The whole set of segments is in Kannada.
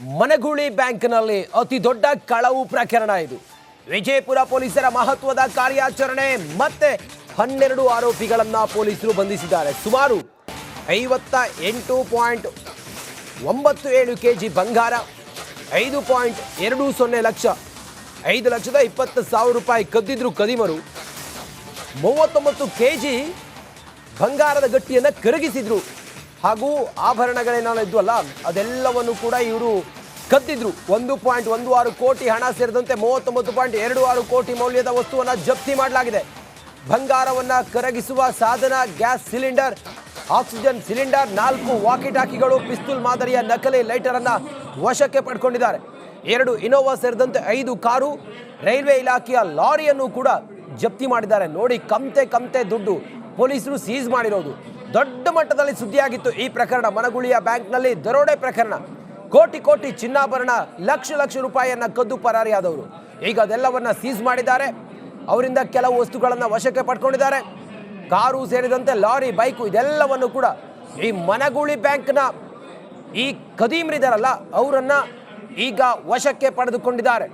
ಮನಗೂಳಿ ಬ್ಯಾಂಕ್ನಲ್ಲಿ ಅತಿ ದೊಡ್ಡ ಕಳವು ಪ್ರಕರಣ ಇದು. ವಿಜಯಪುರ ಪೊಲೀಸರ ಮಹತ್ವದ ಕಾರ್ಯಾಚರಣೆ ಮತ್ತೆ ಹನ್ನೆರಡು ಆರೋಪಿಗಳನ್ನ ಪೊಲೀಸರು ಬಂಧಿಸಿದ್ದಾರೆ. ಸುಮಾರು ಐವತ್ತ ಎಂಟು ಪಾಯಿಂಟ್ ಒಂಬತ್ತು ಏಳು ಕೆ ಜಿ ಬಂಗಾರ, ಐದು ಪಾಯಿಂಟ್ ಎರಡು ಸೊನ್ನೆ ಲಕ್ಷ, ಐದು ಲಕ್ಷದ ಇಪ್ಪತ್ತು ಸಾವಿರ ರೂಪಾಯಿ ಕದ್ದಿದ್ರು ಕದಿಮರು, ಮೂವತ್ತೊಂಬತ್ತು ಕೆ ಜಿ ಬಂಗಾರದ ಗಟ್ಟಿಯನ್ನು ಕರಗಿಸಿದ್ರು. ಹಾಗೂ ಆಭರಣಗಳೇನೋ ಇದ್ವಲ್ಲ, ಅದೆಲ್ಲವನ್ನು ಕೂಡ ಇವರು ಕದ್ದಿದ್ರು. ಒಂದು ಪಾಯಿಂಟ್ ಒಂದು ಆರು ಕೋಟಿ ಹಣ ಸೇರಿದಂತೆ ಮೂವತ್ತೊಂಬತ್ತು ಪಾಯಿಂಟ್ ಎರಡು ಆರು ಕೋಟಿ ಮೌಲ್ಯದ ವಸ್ತುವನ್ನು ಜಪ್ತಿ ಮಾಡಲಾಗಿದೆ. ಬಂಗಾರವನ್ನು ಕರಗಿಸುವ ಸಾಧನ, ಗ್ಯಾಸ್ ಸಿಲಿಂಡರ್, ಆಕ್ಸಿಜನ್ ಸಿಲಿಂಡರ್, ನಾಲ್ಕು ವಾಕಿ ಟಾಕಿಗಳು ಪಿಸ್ತೂಲ್ ಮಾದರಿಯ ನಕಲಿ ಲೈಟರ್ ಅನ್ನ ವಶಕ್ಕೆ ಪಡ್ಕೊಂಡಿದ್ದಾರೆ. ಎರಡು ಇನೋವಾ ಸೇರಿದಂತೆ ಐದು ಕಾರು, ರೈಲ್ವೆ ಇಲಾಖೆಯ ಲಾರಿಯನ್ನು ಕೂಡ ಜಪ್ತಿ ಮಾಡಿದ್ದಾರೆ. ನೋಡಿ ಕಮ್ತೆ ಕಮ್ತೆ ದುಡ್ಡು. ಪೊಲೀಸರು ಸೀಸ್ ಮಾಡಿರೋದು. ದೊಡ್ಡ ಮಟ್ಟದಲ್ಲಿ ಸುದ್ದಿಯಾಗಿತ್ತು ಈ ಪ್ರಕರಣ. ಮನಗುಳಿಯ ಬ್ಯಾಂಕ್ನಲ್ಲಿ ದರೋಡೆ ಪ್ರಕರಣ. ಕೋಟಿ ಕೋಟಿ ಚಿನ್ನಾಭರಣ, ಲಕ್ಷ ಲಕ್ಷ ರೂಪಾಯಿಯನ್ನು ಕದ್ದು ಪರಾರಿಯಾದವರು. ಈಗ ಅದೆಲ್ಲವನ್ನ ಸೀಸ್ ಮಾಡಿದ್ದಾರೆ. ಅವರಿಂದ ಕೆಲವು ವಸ್ತುಗಳನ್ನು ವಶಕ್ಕೆ ಪಡ್ಕೊಂಡಿದ್ದಾರೆ. ಕಾರು ಸೇರಿದಂತೆ ಲಾರಿ, ಬೈಕು ಇದೆಲ್ಲವನ್ನು ಕೂಡ ಈ ಮನಗುಳಿ ಬ್ಯಾಂಕ್ನ ಈ ಕದೀಮ್ರಿದಾರಲ್ಲ ಅವರನ್ನು ಈಗ ವಶಕ್ಕೆ ಪಡೆದುಕೊಂಡಿದ್ದಾರೆ.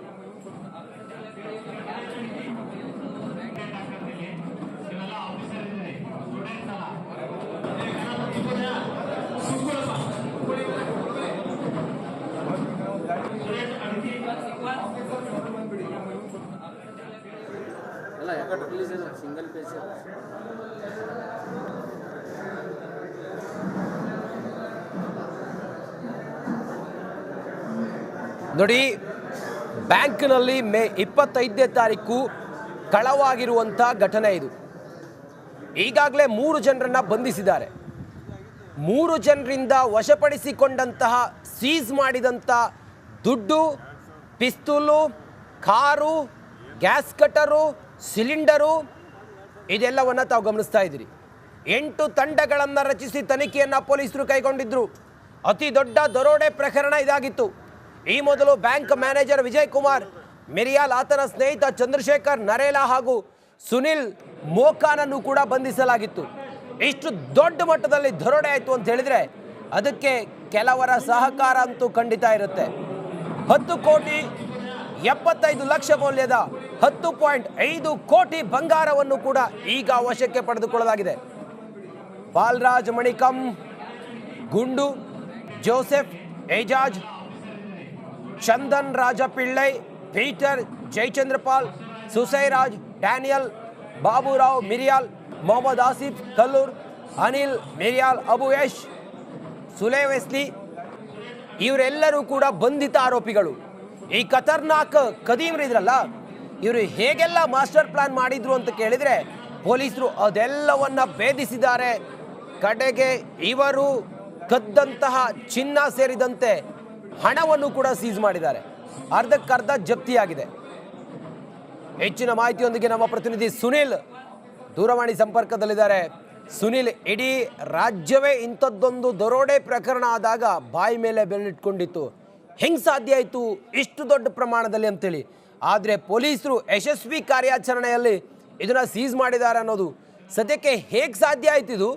ಸಿಂಗಲ್ ನೋಡಿ, ಬ್ಯಾಂಕ್ನಲ್ಲಿ ಮೇ ಇಪ್ಪತ್ತೈದನೇ ತಾರೀಕು ಕಳವಾಗಿರುವಂಥ ಘಟನೆ ಇದು. ಈಗಾಗಲೇ ಮೂರು ಜನರನ್ನ ಬಂಧಿಸಿದ್ದಾರೆ. ಮೂರು ಜನರಿಂದ ವಶಪಡಿಸಿಕೊಂಡಂತಹ ಸೀಸ್ ಮಾಡಿದಂಥ ದುಡ್ಡು, ಪಿಸ್ತೂಲು, ಕಾರು, ಗ್ಯಾಸ್ ಕಟರು ಸಿಲಿಂಡರು ಇದೆಲ್ಲವನ್ನು ತಾವು ಗಮನಿಸ್ತಾ ಇದ್ದೀರಿ. ಎಂಟು ತಂಡಗಳನ್ನು ರಚಿಸಿ ತನಿಖೆಯನ್ನು ಪೊಲೀಸರು ಕೈಗೊಂಡಿದ್ದರು ಅತಿ ದೊಡ್ಡ ದರೋಡೆ ಪ್ರಕರಣ ಇದಾಗಿತ್ತು. ಈ ಮೊದಲು ಬ್ಯಾಂಕ್ ಮ್ಯಾನೇಜರ್ ವಿಜಯ್ ಕುಮಾರ್ ಮಿರಿಯಾಲ್ ಆತನ ಸ್ನೇಹಿತ ಚಂದ್ರಶೇಖರ್ ನರೇಲಾ ಹಾಗೂ ಸುನಿಲ್ ಮೋಕಾನನ್ನು ಕೂಡ ಬಂಧಿಸಲಾಗಿತ್ತು. ಇಷ್ಟು ದೊಡ್ಡ ಮಟ್ಟದಲ್ಲಿ ದರೋಡೆ ಆಯಿತು ಅಂತ ಹೇಳಿದರೆ ಅದಕ್ಕೆ ಕೆಲವರ ಸಹಕಾರ ಅಂತೂ ಖಂಡಿತ ಇರುತ್ತೆ. ಹತ್ತು ಕೋಟಿ ಎಪ್ಪತ್ತೈದು ಲಕ್ಷ ಮೌಲ್ಯದ ಹತ್ತು ಪಾಯಿಂಟ್ ಐದು ಕೋಟಿ ಬಂಗಾರವನ್ನು ಕೂಡ ಈಗ ವಶಕ್ಕೆ ಪಡೆದುಕೊಳ್ಳಲಾಗಿದೆ. Balaraj Manikam, Gundu, Joseph, Ejaz, Chandan Raja Pillai Peter Jayachandrapal Susairaj, Daniel, Baburao Miriyal, Mohammed Asif Kallur, Anil Miriyal Abuyesh ಸುಲೇ ಸುಲೇವೆಸ್ಲಿ ಇವರೆಲ್ಲರೂ ಕೂಡ ಬಂಧಿತ ಆರೋಪಿಗಳು. ಈ ಖತರ್ನಾಕ್ ಕದೀಮ್ರು ಇದ್ರಲ್ಲ, ಇವರು ಹೇಗೆಲ್ಲ ಮಾಸ್ಟರ್ ಪ್ಲಾನ್ ಮಾಡಿದ್ರು ಅಂತ ಕೇಳಿದ್ರೆ, ಪೊಲೀಸರು ಅದೆಲ್ಲವನ್ನ ಭೇದಿಸಿದ್ದಾರೆ. ಕಡೆಗೆ ಇವರು ಕದ್ದಂತಹ ಚಿನ್ನ ಸೇರಿದಂತೆ ಹಣವನ್ನು ಕೂಡ ಸೀಸ್ ಮಾಡಿದ್ದಾರೆ. ಅರ್ಧಕ್ಕರ್ಧ ಜಪ್ತಿಯಾಗಿದೆ. ಹೆಚ್ಚಿನ ಮಾಹಿತಿಯೊಂದಿಗೆ ನಮ್ಮ ಪ್ರತಿನಿಧಿ ಸುನಿಲ್ ದೂರವಾಣಿ ಸಂಪರ್ಕದಲ್ಲಿದ್ದಾರೆ. ಸುನಿಲ್, ಇಡೀ ರಾಜ್ಯವೇ ಇಂಥದ್ದೊಂದು ದರೋಡೆ ಪ್ರಕರಣ ಆದಾಗ ಬಾಯಿ ಮೇಲೆ ಬೆರಳಿಟ್ಕೊಂಡಿತ್ತು. ಹೆಂಗ್ ಸಾಧ್ಯ ಆಯಿತು, ಇಷ್ಟು ದೊಡ್ಡ ಪ್ರಮಾಣದಲ್ಲಿ ಅಂತೇಳಿ. ಆದರೆ ಪೊಲೀಸರು ಯಶಸ್ವಿ ಕಾರ್ಯಾಚರಣೆಯಲ್ಲಿ ಇದನ್ನು ಸೀಸ್ ಮಾಡಿದ್ದಾರೆ ಅನ್ನೋದು ಸದ್ಯಕ್ಕೆ ಹೇಗೆ ಸಾಧ್ಯ ಆಯ್ತು ಇದು?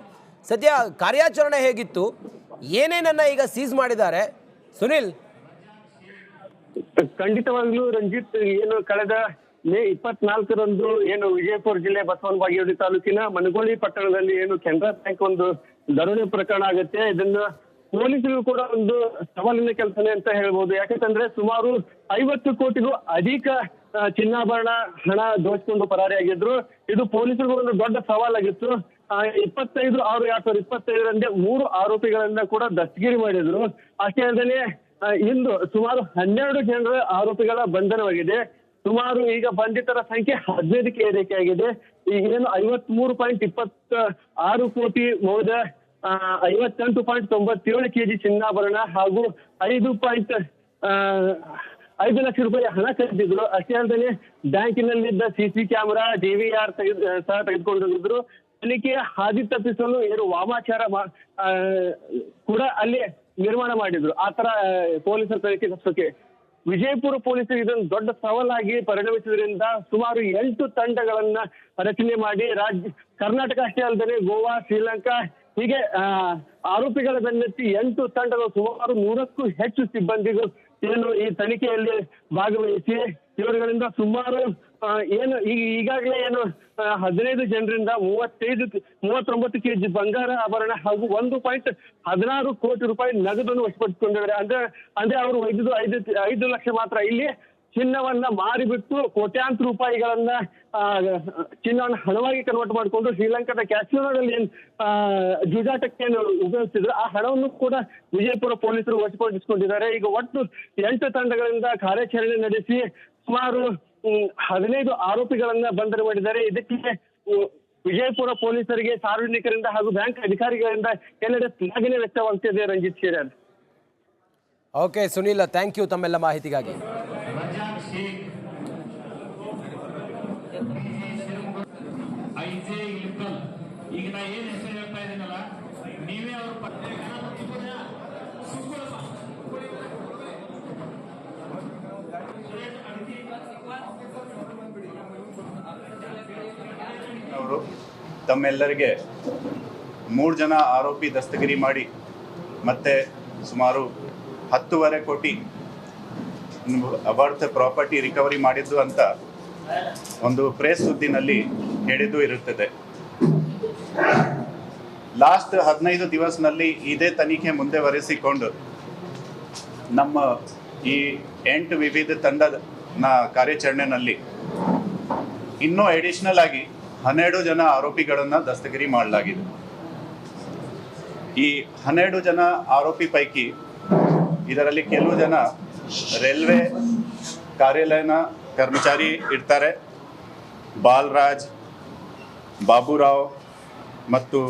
ಸದ್ಯ ಕಾರ್ಯಾಚರಣೆ ಹೇಗಿತ್ತು? ಏನೇನನ್ನು ಈಗ ಸೀಸ್ ಮಾಡಿದ್ದಾರೆ? ಸುನಿಲ್? ಖಂಡಿತವಾಗ್ಲೂ ರಂಜಿತ್, ಏನು ಕಳೆದ ಮೇ ಇಪ್ಪತ್ನಾಲ್ಕರಂದು ಏನು ವಿಜಯಪುರ ಜಿಲ್ಲೆ ಬಸವನ ಬಾಗೇವಾಡಿ ತಾಲೂಕಿನ ಮನಗೋಳಿ ಪಟ್ಟಣದಲ್ಲಿ ಏನು ಕೆನರಾ ಬ್ಯಾಂಕ್ ಒಂದು ದರೋಡೆ ಪ್ರಕರಣ ಆಗುತ್ತೆ. ಇದನ್ನ ಪೊಲೀಸರು ಕೂಡ ಒಂದು ಸವಾಲಿನ ಕೆಲಸನೇ ಅಂತ ಹೇಳ್ಬೋದು. ಯಾಕಂತಂದ್ರೆ ಸುಮಾರು ಐವತ್ತು ಕೋಟಿಗೂ ಅಧಿಕ ಚಿನ್ನಾಭರಣ ಹಣ ದೋಚಿಕೊಂಡು ಪರಾರಿಯಾಗಿದ್ರು ಇದು ಪೊಲೀಸರಿಗೂ ಒಂದು ದೊಡ್ಡ ಸವಾಲಾಗಿತ್ತು. ಇಪ್ಪತ್ತೈದು ಆರು, ಎರಡ್ ಸಾವಿರದ ಇಪ್ಪತ್ತೈದರಂದೇ ಮೂರು ಆರೋಪಿಗಳನ್ನ ಕೂಡ ದಸ್ತಗಿರಿ ಮಾಡಿದ್ರು. ಅಷ್ಟೇ ಅಲ್ಲದೆ ಇಂದು ಸುಮಾರು ಹನ್ನೆರಡು ಜನರ ಆರೋಪಿಗಳ ಬಂಧನವಾಗಿದೆ. ಸುಮಾರು ಈಗ ಬಂಧಿತರ ಸಂಖ್ಯೆ ಹದಿನೈದಕ್ಕೆ ಏರಿಕೆಯಾಗಿದೆ. ಈಗ ಏನು ಐವತ್ ಮೂರು ಪಾಯಿಂಟ್ ಇಪ್ಪತ್ತ ಆರು ಕೋಟಿ ಮೌಲ್ಯ ಐವತ್ತೆಂಟು ಪಾಯಿಂಟ್ ತೊಂಬತ್ತೇಳು ಕೆಜಿ ಚಿನ್ನಾಭರಣ ಹಾಗೂ ಐದು ಪಾಯಿಂಟ್ ಐದು ಲಕ್ಷ ರೂಪಾಯಿ ಹಣ ಕರೆದಿದ್ರು ಅಷ್ಟೇ ಅಲ್ಲದೆ ಬ್ಯಾಂಕಿನಲ್ಲಿದ್ದ ಸಿಸಿ ಕ್ಯಾಮೆರಾ ಡಿವಿಆರ್ ತೆಗೆದು, ಸಹ ತೆಗೆದುಕೊಂಡಿದ್ರು. ತನಿಖೆ ಹಾದಿ ತಪ್ಪಿಸಲು ಏನು ವಾಮಾಚಾರ ಕೂಡ ಅಲ್ಲಿ ನಿರ್ಮಾಣ ಮಾಡಿದ್ರು. ಆ ತರ ಪೊಲೀಸರ ತನಿಖೆ ತಪ್ಪಿಸೋಕೆ. ವಿಜಯಪುರ ಪೊಲೀಸರು ಇದನ್ನು ದೊಡ್ಡ ಸವಾಲಾಗಿ ಪರಿಣಮಿಸಿದ್ರಿಂದ ಸುಮಾರು ಎಂಟು ತಂಡಗಳನ್ನ ರಚನೆ ಮಾಡಿ ರಾಜ್ಯ, ಕರ್ನಾಟಕ ಅಷ್ಟೇ ಅಲ್ಲದೆ ಗೋವಾ, ಶ್ರೀಲಂಕಾ ಹೀಗೆ ಆರೋಪಿಗಳ ಬೆನ್ನತ್ತಿ ಎಂಟು ತಂಡದ ಸುಮಾರು ನೂರಕ್ಕೂ ಹೆಚ್ಚು ಸಿಬ್ಬಂದಿಗಳು ಏನು ಈ ತನಿಖೆಯಲ್ಲಿ ಭಾಗವಹಿಸಿ, ಇವರುಗಳಿಂದ ಸುಮಾರು ಏನು ಈಗ ಈಗಾಗಲೇ ಏನು ಹದಿನೈದು ಜನರಿಂದ ಮೂವತ್ತೈದು, ಮೂವತ್ತೊಂಬತ್ತು ಕೆಜಿ ಬಂಗಾರ ಆಭರಣ ಹಾಗೂ ಒಂದು ಪಾಯಿಂಟ್ ಹದಿನಾರು ಕೋಟಿ ರೂಪಾಯಿ ನಗದನ್ನು ವಶಪಡಿಸಿಕೊಂಡಿದ್ದಾರೆ. ಅಂದ್ರೆ ಅಂದ್ರೆ ಅವರು ಐದು ಐದು ಲಕ್ಷ ಮಾತ್ರ. ಇಲ್ಲಿ ಚಿನ್ನವನ್ನ ಮಾರಿಬಿಟ್ಟು ಕೋಟ್ಯಾಂತರ ರೂಪಾಯಿಗಳನ್ನ ಚಿನ್ನವನ್ನು ಹಣವಾಗಿ ಕನ್ವರ್ಟ್ ಮಾಡಿಕೊಂಡು ಶ್ರೀಲಂಕಾದ ಕ್ಯಾಸಿನೋದಲ್ಲಿ ಏನ್ ಜೂಜಾಟಕ್ಕೆ ಏನು ಉಪಯೋಗಿಸಿದ್ರು ಆ ಹಣವನ್ನು ಕೂಡ ವಿಜಯಪುರ ಪೊಲೀಸರು ವಶಪಡಿಸಿಕೊಂಡಿದ್ದಾರೆ. ಈಗ ಒಟ್ಟು ಎಂಟು ತಂಡಗಳಿಂದ ಕಾರ್ಯಾಚರಣೆ ನಡೆಸಿ ಸುಮಾರು ಹದಿನೈದು ಆರೋಪಿಗಳನ್ನ ಬಂಧನ ಮಾಡಿದ್ದಾರೆ. ಇದಕ್ಕೆ ವಿಜಯಪುರ ಪೊಲೀಸರಿಗೆ, ಸಾರ್ವಜನಿಕರಿಂದ ಹಾಗೂ ಬ್ಯಾಂಕ್ ಅಧಿಕಾರಿಗಳಿಂದ ಎಲ್ಲೆಡೆ ಶ್ಲಾಘನೆ ವ್ಯಕ್ತವಾಗ್ತಿದೆ Ranjit Sheran. Okay Sunil thank you ತಮ್ಮೆಲ್ಲ ಮಾಹಿತಿಗಾಗಿ. ಐಜೆ ಇಲಿಕಲ್. ಈಗ ನಾ ಏನ್ ಹೆಸರು ಹೇಳ್ತಾ ಇದ್ದೀನಲ್ಲ ನೀವೇ ಅವ್ರ ಪತ್ತೆ ಅವರು ತಮ್ಮೆಲ್ಲರಿಗೆ ಮೂರು ಜನ ಆರೋಪಿ ದಸ್ತಗಿರಿ ಮಾಡಿ ಮತ್ತೆ ಸುಮಾರು ಹತ್ತೂವರೆ ಕೋಟಿ ಅಬರ್ತ್ ಪ್ರಾಪರ್ಟಿ ರಿಕವರಿ ಮಾಡಿದ್ದು ಅಂತ ಒಂದು ಪ್ರೆಸ್ ಸುದ್ದಿನಲ್ಲಿ ಹೇಳಿದ್ದು ಇರುತ್ತದೆ. ಲಾಸ್ಟ್ ಹದಿನೈದು ದಿವಸನಲ್ಲಿ ಇದೇ ತನಿಖೆ ಮುಂದುವರೆಸಿಕೊಂಡು ನಮ್ಮ ಈ ಎಂಟು ವಿವಿಧ ತಂಡದ ಕಾರ್ಯಾಚರಣೆಯಲ್ಲಿ ಇನ್ನೂ ಅಡಿಷನಲ್ ಆಗಿ ಹನ್ನೆರಡು ಜನ ಆರೋಪಿಗಳನ್ನು ದಸ್ತಗಿರಿ ಮಾಡಲಾಗಿದೆ. ಈ ಹನ್ನೆರಡು ಜನ ಆರೋಪಿ ಪೈಕಿ ಇದರಲ್ಲಿ ಕೆಲವು ಜನ ರೈಲ್ವೆ ಕಾರ್ಯಾಲಯನ ಕರ್ಮಚಾರಿ ಇರ್ತಾರೆ. ಬಾಲರಾಜ್, ಬಾಬುರಾವ್ ಮತ್ತು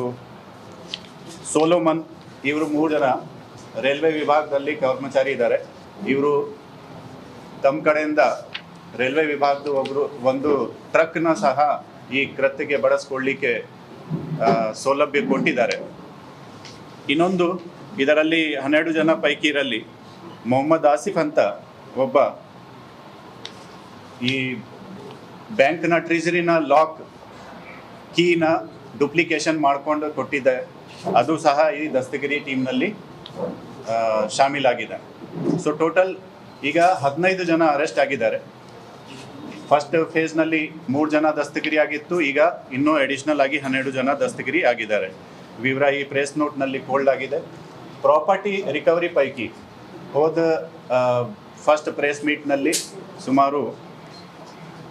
ಸೋಲೋಮನ್, ಇವರು ಮೂರು ಜನ ರೈಲ್ವೆ ವಿಭಾಗದಲ್ಲಿ ಕರ್ಮಚಾರಿ ಇದ್ದಾರೆ. ಇವರು ತಮ್ಮ ಕಡೆಯಿಂದ ರೈಲ್ವೆ ವಿಭಾಗದ ಒಬ್ಬರು ಒಂದು ಟ್ರಕ್ನ ಸಹ ಈ ಕೃತ್ಯಕ್ಕೆ ಬಳಸ್ಕೊಳ್ಳಿಕ್ಕೆ ಸೌಲಭ್ಯ ಕೊಟ್ಟಿದ್ದಾರೆ. ಇನ್ನೊಂದು ಇದರಲ್ಲಿ ಹನ್ನೆರಡು ಜನ ಪೈಕಿ ಇರಲ್ಲಿ ಮೊಹಮ್ಮದ್ ಆಸಿಫ್ ಅಂತ ಒಬ್ಬ ಈ ಬ್ಯಾಂಕ್ನ ಟ್ರೆಜರಿನ ಲಾಕ್ ಕೀನ ಡುಪ್ಲಿಕೇಶನ್ ಮಾಡ್ಕೊಂಡು ಕೊಟ್ಟಿದ್ದೆ, ಅದು ಸಹ ಈ ದಸ್ತಗಿರಿ ಟೀಮ್ನಲ್ಲಿ ಶಾಮೀಲಾಗಿದೆ. ಸೊ ಟೋಟಲ್ ಈಗ ಹದಿನೈದು ಜನ ಅರೆಸ್ಟ್ ಆಗಿದ್ದಾರೆ. ಫಸ್ಟ್ ಫೇಸ್ನಲ್ಲಿ ಮೂರು ಜನ ದಸ್ತಗಿರಿ ಆಗಿತ್ತು, ಈಗ ಇನ್ನೂ ಅಡಿಷನಲ್ ಆಗಿ ಹನ್ನೆರಡು ಜನ ದಸ್ತಗಿರಿ ಆಗಿದ್ದಾರೆ. ವಿವರ ಈ ಪ್ರೆಸ್ ನೋಟ್ನಲ್ಲಿ ಕೋಲ್ಡ್ ಆಗಿದೆ. ಪ್ರಾಪರ್ಟಿ ರಿಕವರಿ ಪೈಕಿ ಹೋದ ಫಸ್ಟ್ ಪ್ರೆಸ್ ಮೀಟ್ನಲ್ಲಿ ಸುಮಾರು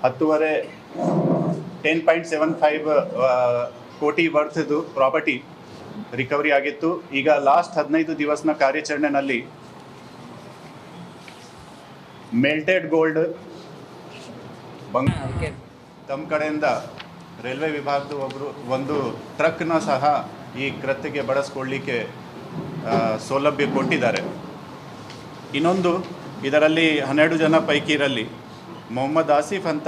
ಹತ್ತುವರೆ ಟೆನ್ ಪಾಯಿಂಟ್ ಸೆವೆನ್ ಫೈವ್ ಕೋಟಿ ವರ್ತ್ದು ಪ್ರಾಪರ್ಟಿ ರಿಕವರಿ ಆಗಿತ್ತು. ಈಗ ಲಾಸ್ಟ್ ಹದಿನೈದು ದಿವಸನ ಕಾರ್ಯಾಚರಣೆಯಲ್ಲಿ ಮೆಲ್ಟೆಡ್ ಗೋಲ್ಡ್ ಬಂಗ ತಮ್ಮ ಕಡೆಯಿಂದ ರೈಲ್ವೆ ವಿಭಾಗದ ಒಬ್ಬರು ಒಂದು ಟ್ರಕ್ನ ಸಹ ಈ ಕೃತ್ಯಕ್ಕೆ ಬಳಸ್ಕೊಳ್ಳಿಕ್ಕೆ ಸೌಲಭ್ಯ ಕೊಟ್ಟಿದ್ದಾರೆ. ಇನ್ನೊಂದು ಇದರಲ್ಲಿ ಹನ್ನೆರಡು ಜನ ಪೈಕಿ ಇರಲಿ. ಮೊಹಮ್ಮದ್ ಆಸಿಫ್ ಅಂತ